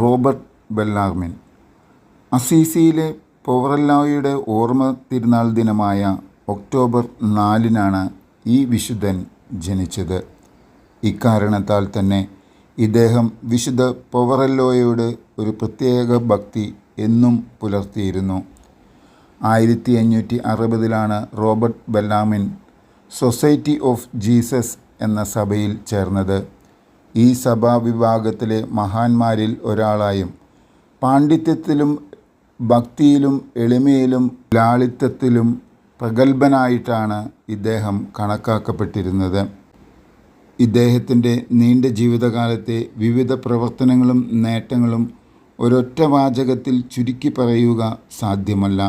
Robert Bellarmine. അസീസിയിലെ പൗറല്ലായുടെ ഓർമ്മ തിരുനാൾ ദിനമായ October നാലിനാണ് ഈ വിശുദ്ധൻ ജനിച്ചത്. ഇക്കാരണത്താൽ തന്നെ ഇദ്ദേഹം വിശുദ്ധ പവറല്ലോയോട് ഒരു പ്രത്യേക ഭക്തി എന്നും പുലർത്തിയിരുന്നു. ആയിരത്തി അഞ്ഞൂറ്റി അറുപതിലാണ് Robert Bellarmine society of Jesus എന്ന സഭയിൽ ചേർന്നത്. ഈ സഭാ വിഭാഗത്തിലെ മഹാന്മാരിൽ ഒരാളായും പാണ്ഡിത്യത്തിലും ഭക്തിയിലും എളിമയിലും ലാളിത്യത്തിലും പ്രഗത്ഭനായിട്ടാണ് ഇദ്ദേഹം കണക്കാക്കപ്പെട്ടിരുന്നത്. ഇദ്ദേഹത്തിന്റെ നീണ്ട ജീവിതകാലത്തെ വിവിധ പ്രവർത്തനങ്ങളും നേട്ടങ്ങളും ഒരൊറ്റ വാചകത്തിൽ ചുരുക്കി പറയുക സാധ്യമല്ല.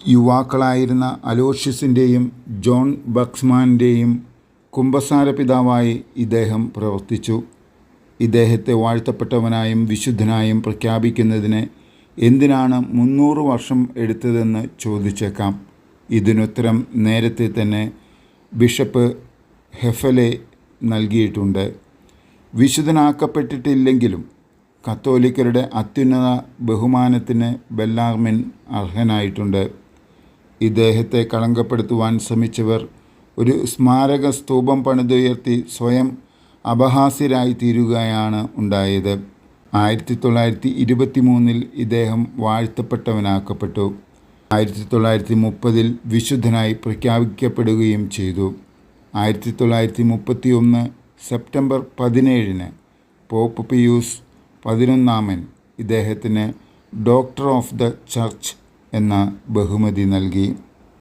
യുവാക്കളായിരുന്ന അലോഷ്യസിന്റെയും ജോൺ ബക്സ്മാന്റെയും കുംഭസാര പിതാവായി ഇദ്ദേഹം പ്രവർത്തിച്ചു. ഇദ്ദേഹത്തെ വാഴ്ത്തപ്പെട്ടവനായും വിശുദ്ധനായും പ്രഖ്യാപിക്കുന്നതിന് എന്തിനാണ് മുന്നൂറ് വർഷം എടുത്തതെന്ന് ചോദിച്ചേക്കാം. ഇതിനുത്തരം നേരത്തെ തന്നെ ബിഷപ്പ് ഹെഫലെ നൽകിയിട്ടുണ്ട്. വിശുദ്ധനാക്കപ്പെട്ടിട്ടില്ലെങ്കിലും കത്തോലിക്കരുടെ അത്യുന്നത ബഹുമാനത്തിന് ബെല്ലാർമിൻ അർഹനായിട്ടുണ്ട്. ഇദ്ദേഹത്തെ കളങ്കപ്പെടുത്തുവാൻ ശ്രമിച്ചവർ ഒരു സ്മാരക സ്തൂപം പണിതുയർത്തി സ്വയം അപഹാസ്യരായി തീരുകയാണ് ഉണ്ടായത്. ആയിരത്തി തൊള്ളായിരത്തി ഇരുപത്തി മൂന്നിൽ ഇദ്ദേഹം വാഴ്ത്തപ്പെട്ടവനാക്കപ്പെട്ടു. ആയിരത്തി തൊള്ളായിരത്തി മുപ്പതിൽ വിശുദ്ധനായി പ്രഖ്യാപിക്കപ്പെടുകയും ചെയ്തു. ആയിരത്തി തൊള്ളായിരത്തി മുപ്പത്തി ഒന്ന് സെപ്റ്റംബർ പതിനേഴിന് പോപ്പ് പിയൂസ് പതിനൊന്നാമൻ ഇദ്ദേഹത്തിന് ഡോക്ടർ ഓഫ് ദ ചർച്ച് എന്ന ബഹുമതി നൽകി.